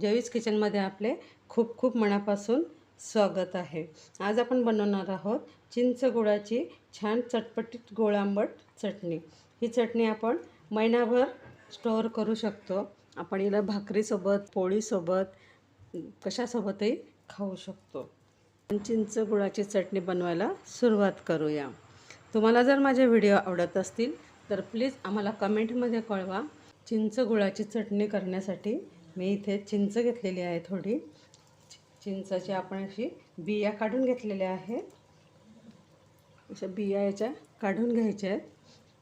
जवीस किचनमध्ये आपले खूप खूप मनापासून स्वागत आहे. आज आपण बनवणार आहोत चिंच गुळाची छान चटपटीत गोळांबट आंबट चटणी. ही चटणी आपण महिनाभर स्टोअर करू शकतो. आपण हिला भाकरीसोबत पोळीसोबत कशासोबतही खाऊ शकतो. चिंच गुळाची चटणी बनवायला सुरुवात करूया. तुम्हाला जर माझे व्हिडिओ आवडत असतील तर प्लीज आम्हाला कमेंटमध्ये कळवा. चिंच गुळाची चटणी करण्यासाठी मी इथे चिंच घेतलेली आहे थोडी. चिंचाची आपण अशी बिया काढून घेतलेल्या आहेत. अशा बिया याच्या काढून घ्यायच्या आहेत.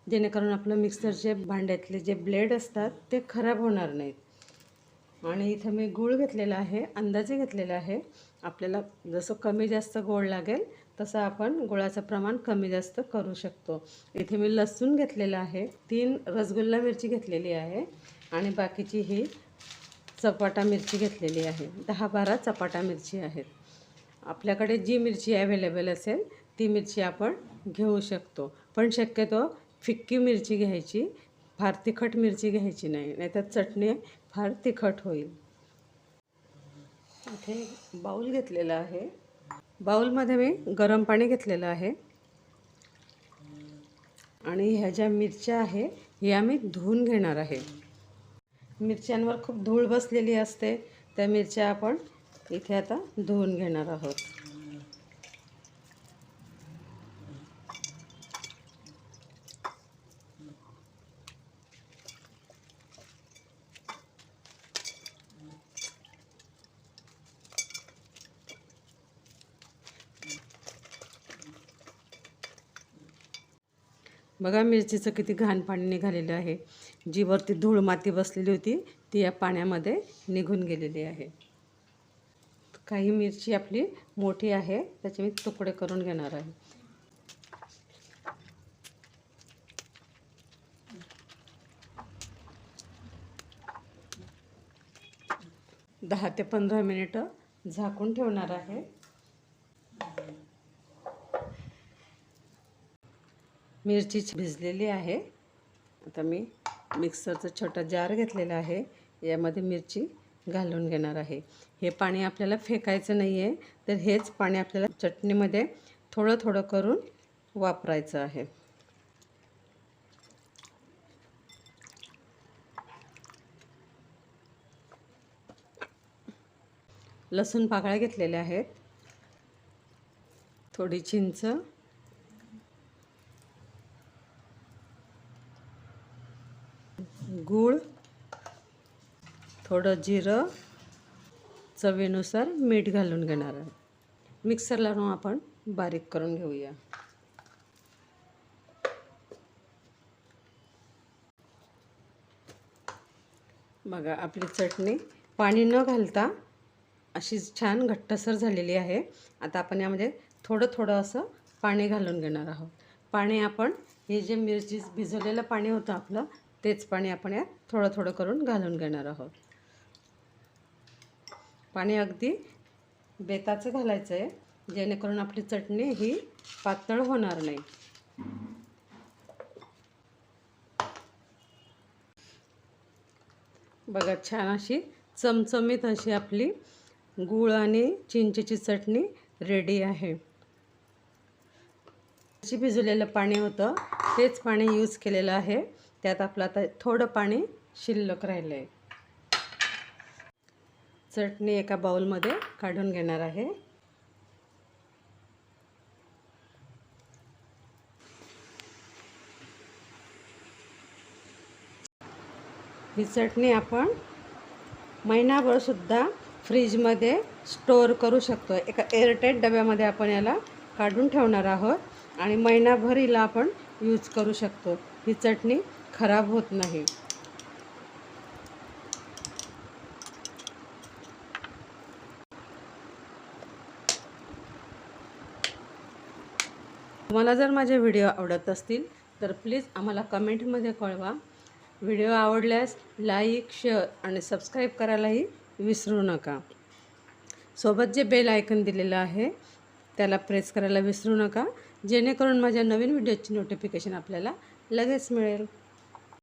जेणेकरून आपलं मिक्सरचे भांड्यातले जे ब्लेड असतात ते खराब होणार नाहीत. आणि इथं मी गूळ घेतलेला आहे अंदाजे घेतलेला आहे. आपल्याला जसं कमी जास्त गोड लागेल तसं आपण गुळाचं प्रमाण कमी जास्त करू शकतो. इथे मी लसूण घेतलेलं आहे तीन रसगुल्ला मिरची घेतलेली आहे. आणि बाकीची ही चपाटा मिरची घेतलेली आहे. दहा बारा चपाटा मिरची आहेत. आपल्याकडे जी मिरची अवेलेबल असेल ती मिरची आपण घेऊ शकतो. पण शक्यतो फिक्की मिरची घ्यायची फार तिखट मिरची घ्यायची नाही नाहीतर चटणी फार तिखट होईल. इथे बाऊल घेतलेला आहे. बाऊलमध्ये मी गरम पाणी घेतलेलं आहे. आणि ह्या ज्या मिरच्या आहे ह्या मी धुवून घेणार आहे. मिरच्यांवर खूप धूळ बसलेली असते त्या मिरच्या आपण इथे आता धुवून घेणार आहोत. बघा मिरचीचं किती घाण पाणी निघालेलं आहे. जी वरती धूळ माती बसलेली होती ती या पाण्यामध्ये निघून गेलेली आहे. काही मिरची आपली मोठी आहे त्याचे मी तुकडे करून घेणार आहे. दहा ते पंधरा मिनिटं झाकून ठेवणार आहे. मिरची भिजलेली आहे. आता मी मिक्सरचा छोटा जार घेतलेला आहे. यामध्ये मिरची घालून घेणार आहे. हे पाणी आपल्याला फेकायचं नाही आहे तर हेच पाणी आपल्याला चटणीमध्ये थोडं थोडं करून वापरायचं आहे. लसूण पाकळ्या घेतलेल्या आहेत. थोडी चिंच गूळ थोडं जिरं चवीनुसार मीठ घालून घेणार आहे. मिक्सर लावून आपण बारीक करून घेऊया. बघा आपली चटणी पाणी न घालता अशी छान घट्टसर झालेली आहे. आता आपण यामध्ये थोडं थोडं असं पाणी घालून घेणार आहोत. पाणी आपण हे जे मिरची भिजवलेलं पाणी होतं आपलं तेच पाणी आपण यात थोडं थोडं करून घालून घेणार आहोत. पाणी अगदी बेताचं घालायचं आहे जेणेकरून आपली चटणी ही पातळ होणार नाही. बघा छान अशी चमचमीत अशी आपली गूळ आणि चिंचेची चटणी रेडी आहे. अशी भिजवलेलं पाणी होतं तेच पाणी यूज केलेलं आहे. त्यात आपलं आता थोडं पाणी शिल्लक राहिलं आहे चटणी एका बाउलमध्ये काढून घेणार आहे. ही चटणी आपण महिनाभरसुद्धा फ्रीजमध्ये स्टोअर करू शकतो एका एअरटाईट डब्यामध्ये आपण याला काढून ठेवणार आहोत आणि महिनाभर हिला आपण यूज करू शकतो. ही चटणी खराब होत नाही. तुम्हाला जर माझे व्हिडिओ आवडत असतील तर प्लीज आम्हाला कमेंटमध्ये कळवा. व्हिडिओ आवडल्यास लाईक शेअर आणि सबस्क्राईब करायलाही विसरू नका. सोबत जे बेल आयकन दिलेलं आहे त्याला प्रेस करायला विसरू नका. जेणेकरून माझ्या नवीन व्हिडिओची नोटिफिकेशन आपल्याला लगेच मिळेल.